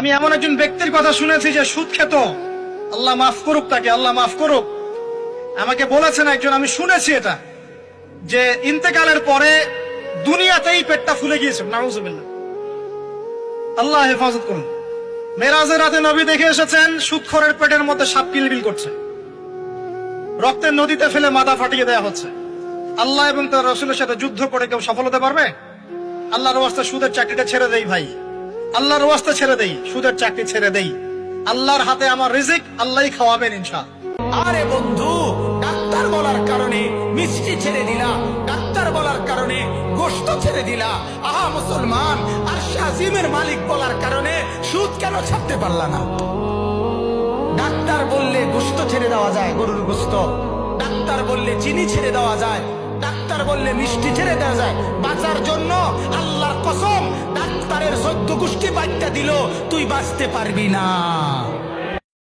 আমি এমন একজন ব্যক্তির কথা শুনেছি যে সুদ খেত। আল্লাহ মাফ করুক তাকে, আল্লাহ মাফ করুক। আমাকে বলেছেন একজন, আমি শুনেছি এটা, যে ইন্তেকালের পরে দুনিয়াতেই পেটটা ফুলে গিয়েছে। নাউজুবিল্লাহ। আল্লাহ হেফাজত করুন। মেরাজের রাতে নবী দেখে এসেছেন, সুদখরের পেটের মধ্যে সাপ কিলবিল করছে। রক্তের নদীতে ফেলে মাথা ফাটিয়ে দেওয়া হচ্ছে। আল্লাহ এবং তার রসুলের সাথে যুদ্ধ করে কেউ সফল হতে পারবে? আল্লাহর ওয়াস্তে সুদের চাকরিটা ছেড়ে দেই ভাই। আল্লাহর ওয়াস্তে ছেড়ে দেই, সুদের চাকরি ছেড়ে দেই। আল্লাহর হাতে আমার রিজিক, আল্লাহই খাওয়াবেন ইনশা আরে বন্ধু, ডাক্তার বলার কারণে মিষ্টি ছেড়ে দিলা, ডাক্তার বলার কারণে গোস্ত ছেড়ে দিলা। আহা, মুসলমান আর শাজিমের মালিক বলার কারণে সুদ কেন ছাড়তে পারলা না? ডাক্তার বললে গোস্ত ছেড়ে দেওয়া যায়, গরুর গোস্ত ডাক্তার বললে চিনি ছেড়ে দেওয়া যায়, ডাক্তার বললে মিষ্টি ছেড়ে দেওয়া যায়। বাঁচার জন্য সদ্য গোষ্ঠী বাচ্চা দিল তুই বাঁচতে পারবি না।